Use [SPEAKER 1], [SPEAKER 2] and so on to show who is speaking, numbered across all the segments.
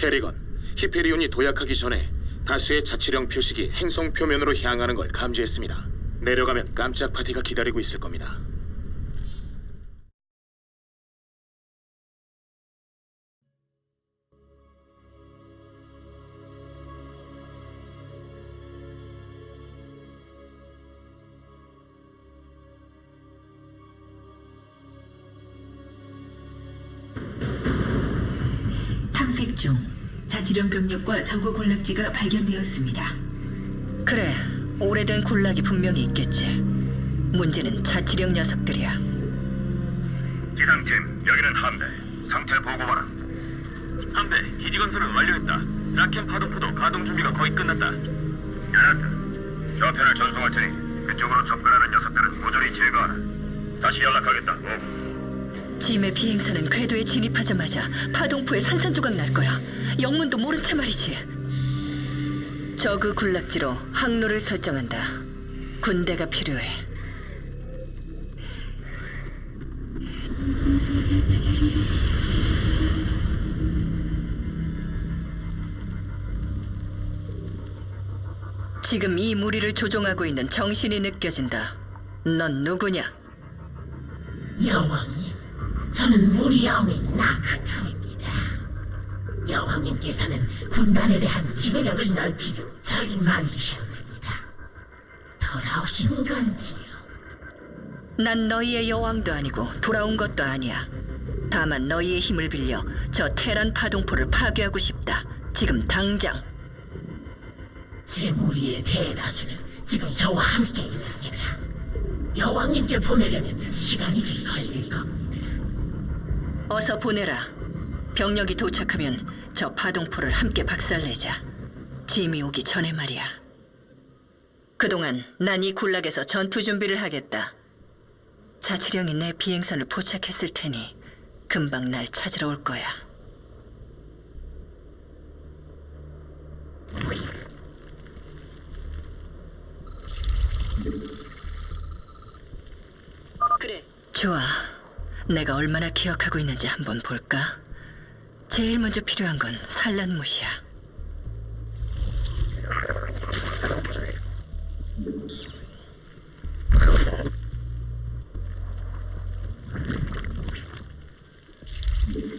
[SPEAKER 1] 캐리건, 히페리온이 도약하기 전에 다수의 자치령 표식이 행성 표면으로 향하는 걸 감지했습니다. 내려가면 깜짝 파티가 기다리고 있을 겁니다.
[SPEAKER 2] 탐색 중 자치령 병력과 저거 군락지가 발견되었습니다.
[SPEAKER 3] 그래, 오래된 군락이 분명히 있겠지. 문제는 자치령 녀석들이야.
[SPEAKER 4] 기상팀 여기는 함대 상태 보고하라 함대 기지 건설을 완료했다 라켄 파도포도 가동 준비가 거의 끝났다 알았다 좌편을 전송할 테니 그쪽으로 접근하는 녀석들은 모조리 제거하라 다시 연락하겠다 오.
[SPEAKER 3] 짐의 비행선은 궤도에 진입하자마자 파동포에 산산조각 날 거야. 영문도 모른 채 말이지. 저그 군락지로 항로를 설정한다. 군대가 필요해. 지금 이 무리를 조종하고 있는 정신이 느껴진다. 넌 누구냐?
[SPEAKER 5] 여왕님, 저는 무리아우의 나크토입니다. 여왕님께서는 군단에 대한 지배력을 넓히려 저를 만드셨습니다. 돌아오신 건지요?
[SPEAKER 3] 난 너희의 여왕도 아니고 돌아온 것도 아니야. 다만 너희의 힘을 빌려 저 테란 파동포를 파괴하고 싶다. 지금 당장.
[SPEAKER 5] 제 무리의 대다수는 지금 저와 함께 있습니다. 여왕님께 보내려면 시간이 좀 걸릴 겁니다.
[SPEAKER 3] 어서 보내라. 병력이 도착하면 저 파동포를 함께 박살내자. 짐이 오기 전에 말이야. 그동안 난 이 군락에서 전투 준비를 하겠다. 자치령이 내 비행선을 포착했을 테니 금방 날 찾으러 올 거야. 그래. 좋아. 내가 얼마나 기억하고 있는지 한번 볼까? 제일 먼저 필요한 건 산란못이야.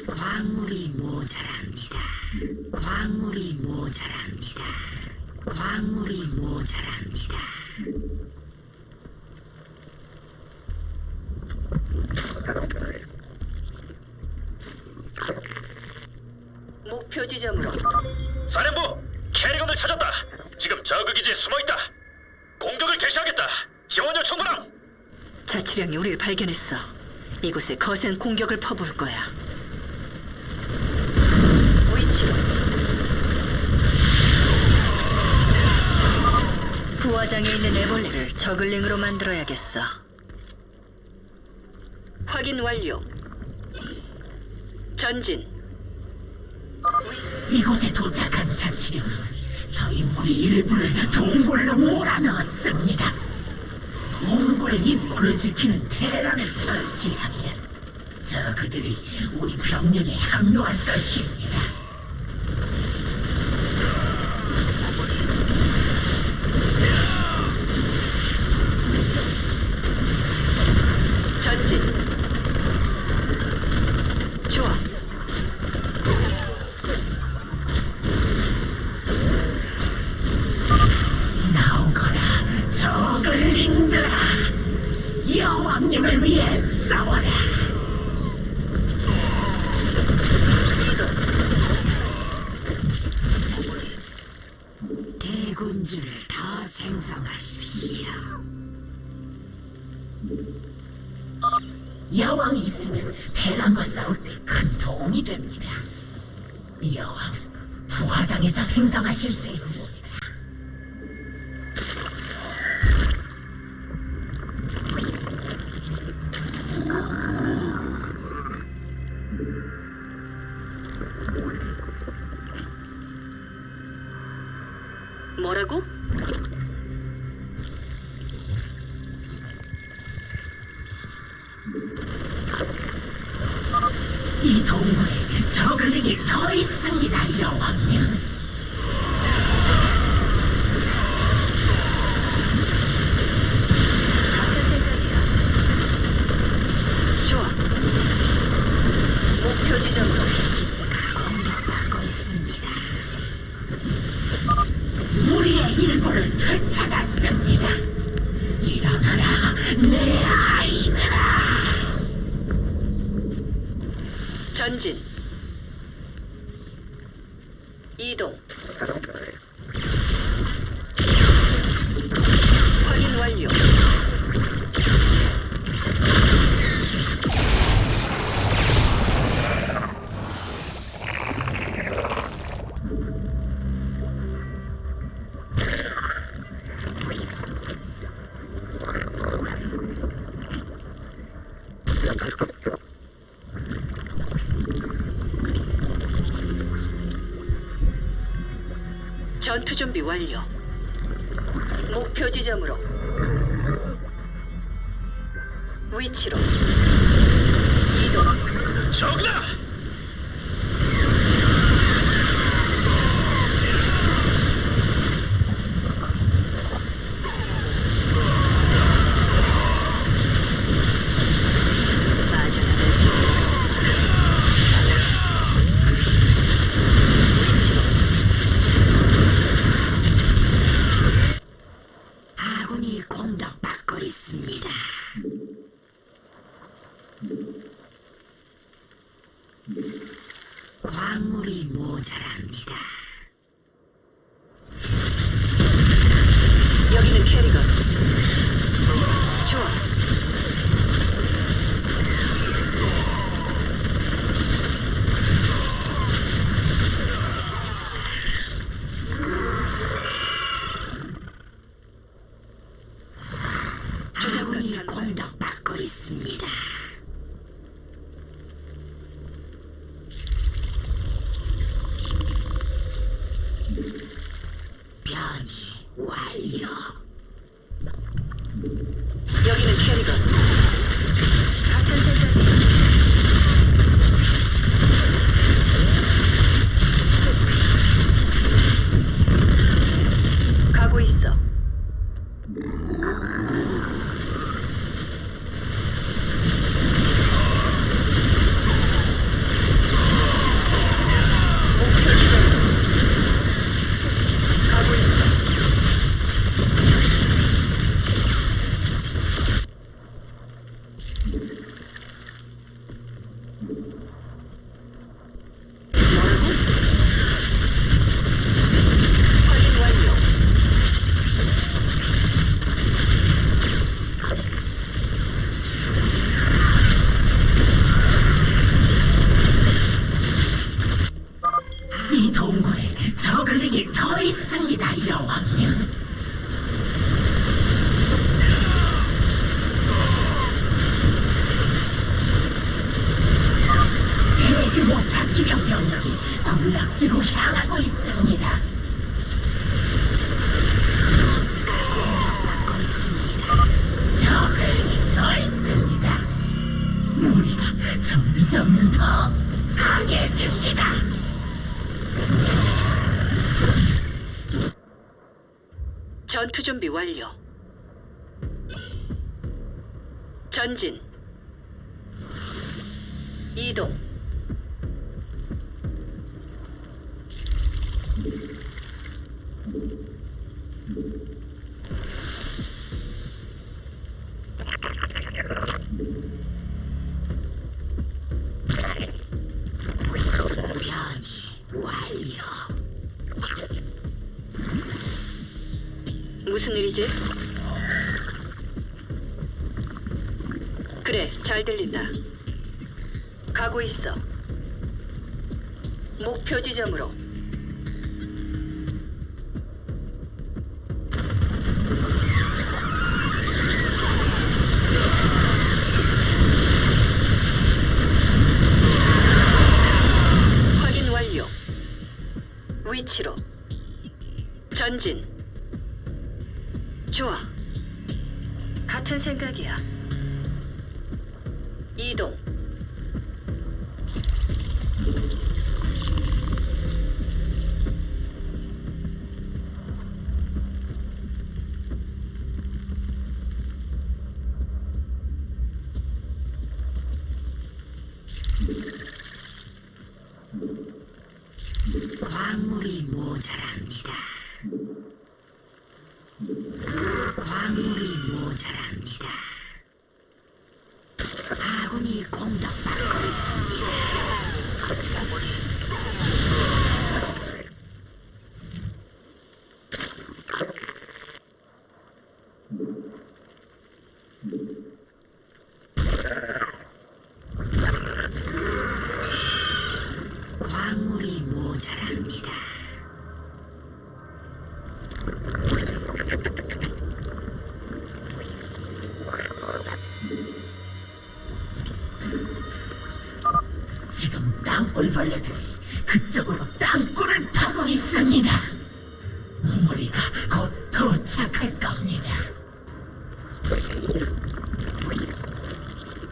[SPEAKER 5] 광물이 모자랍니다. 광물이 모자랍니다. 광물이 모자랍니다.
[SPEAKER 3] 목표 지점으로.
[SPEAKER 4] 사령부 캐리건을 찾았다 지금 저그 기지에 숨어 있다 공격을 개시하겠다 지원 요청구나
[SPEAKER 3] 자치령이 우리를 발견했어. 이곳에 거센 공격을 퍼부을 거야. 위치로. 부화장에 있는 애벌레를 저글링으로 만들어야겠어. 확인 완료. 전진.
[SPEAKER 5] 이곳에 도착한 자치령은 저희 무리 일부를 동굴로 몰아넣었습니다. 동굴 입구를 지키는 테란을 처치하면 저 그들이 우리 병력에 합류할 것입니다. 됩니다. 여왕은 부화장에서 생성하실 수 있습 저글링이 더 있습니다, 여왕님.
[SPEAKER 3] 이동. 확인 완료. 전투 준비 완료. 목표 지점으로. 위치로. 이동.
[SPEAKER 1] 적이다!
[SPEAKER 5] 자치령 병력이 군락지로 향하고 있습니다.
[SPEAKER 3] 전투 준비 완료. 전진. 이동.
[SPEAKER 5] 변이 완료.
[SPEAKER 3] 일이지? 그래, 잘 들린다. 가고 있어. 목표 지점으로. 확인 완료. 위치로. 전진. 좋아. 같은 생각이야. 이동.
[SPEAKER 5] Yes. 지금 땅굴벌레들이 그쪽으로 땅굴을 파고 있습니다. 우리가 곧 도착할 겁니다.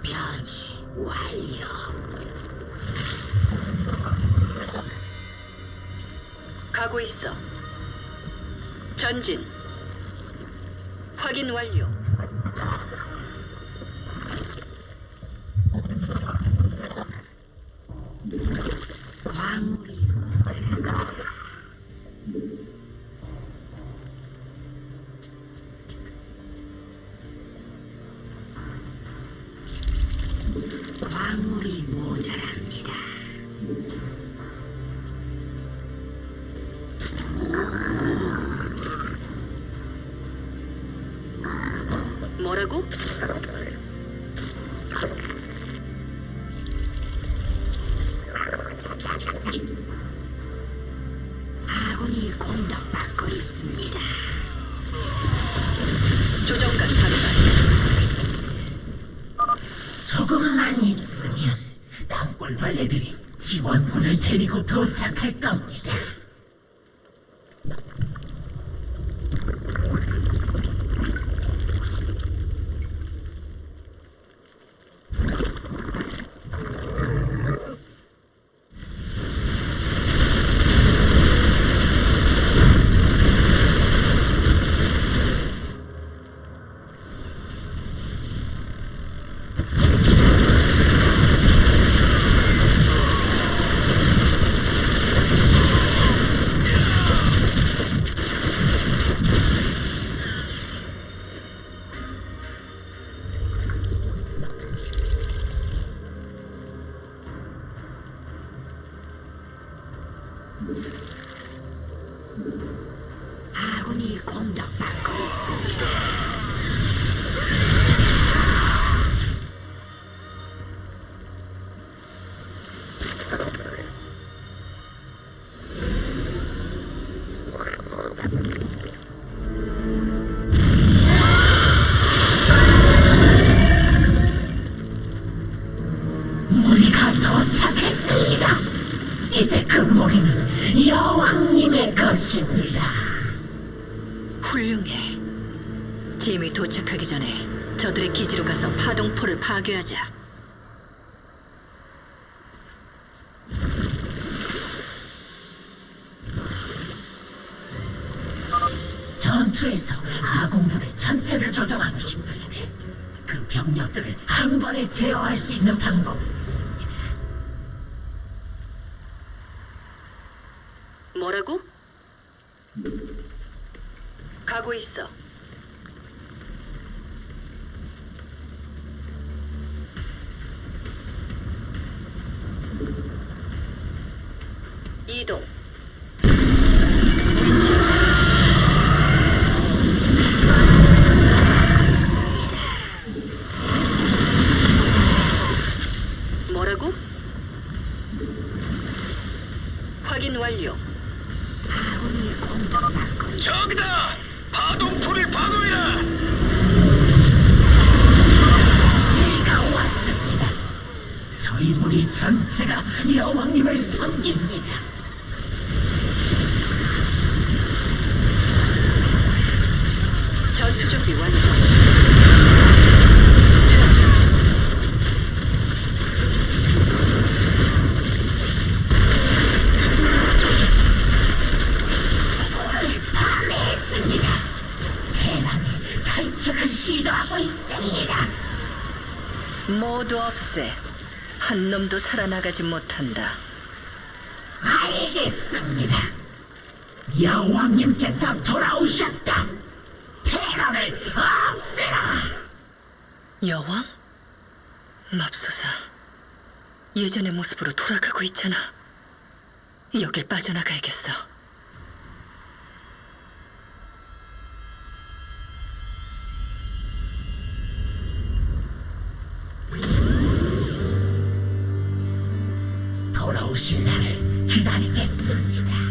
[SPEAKER 5] 변이 완료.
[SPEAKER 3] 가고 있어. 전진. 확인 완료. 뭐라고?
[SPEAKER 5] 아군이 공격받고 있습니다.
[SPEAKER 3] 조정관 발사.
[SPEAKER 5] 조금만 있으면 땅굴 벌레들이 지원군을 데리고 도착할 겁니다. 우리가 도착했습니다. 이제 그 무리는 여왕님의 것입니다.
[SPEAKER 3] 훌륭해. 짐이 도착하기 전에 저들의 기지로 가서 파동포를 파괴하자.
[SPEAKER 5] 전투에서 아군부대 전체를 그 병력들을 한 번에 제어할 수 있는 방법이 있습니다.
[SPEAKER 3] 뭐라고? 가고 있어. 이동. 뭐라고? 확인 완료.
[SPEAKER 5] 아군이 공격받고 있습니다.
[SPEAKER 4] 저기다! 파동포를 파동이라!
[SPEAKER 5] 제가 왔습니다. 저희 무리 전체가 여왕님을 섬깁니다.
[SPEAKER 3] 전투 준비 완료. 모두 없애. 한 놈도 살아나가지 못한다.
[SPEAKER 5] 알겠습니다. 여왕님께서 돌아오셨다. 테러를 없애라.
[SPEAKER 3] 여왕? 맙소사. 예전의 모습으로 돌아가고 있잖아. 여길 빠져나가야겠어.
[SPEAKER 5] 오실 날을 기다리겠습니다.